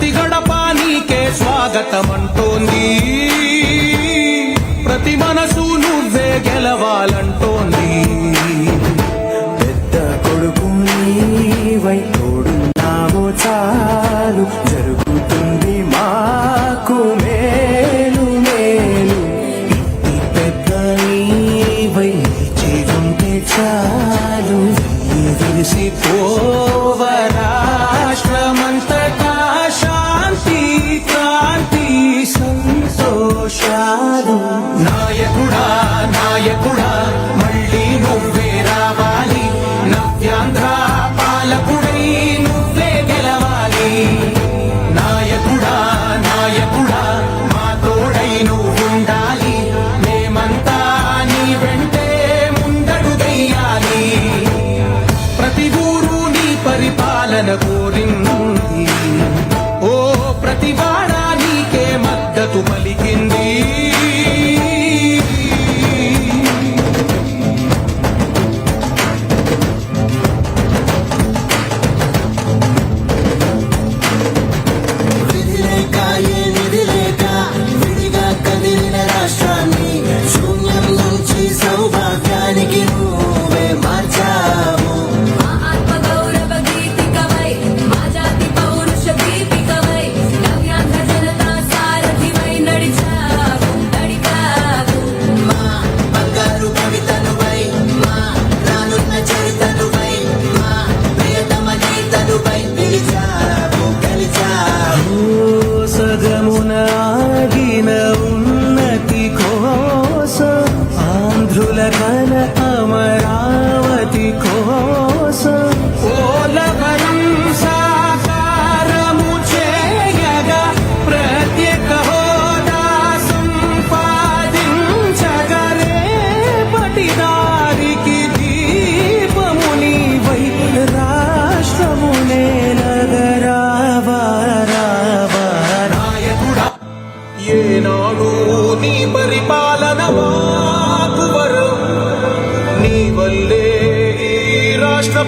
ప్రతి గడప నీకే స్వాగతం ప్రతి మనసు నువ్వే గెలవాలంటోంది. పెద్ద కొడుకు నీవై తోడున్నావో చాలు జరుగు పరిపాలన ఓ నీకే మద్దతు పలికింది.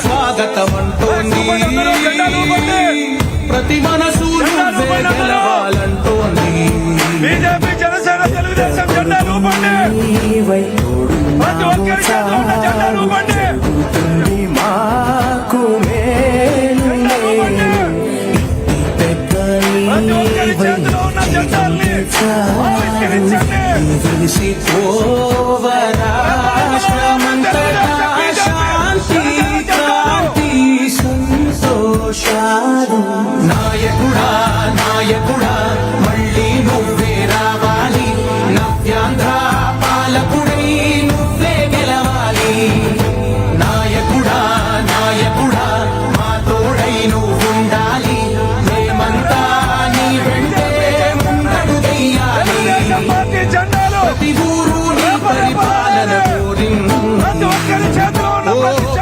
స్వాగతం అంటోంది ప్రతి మనసు గెలవాలంటోంది జనసేన తెలుగుదేశం జెండా రూపండి Oh.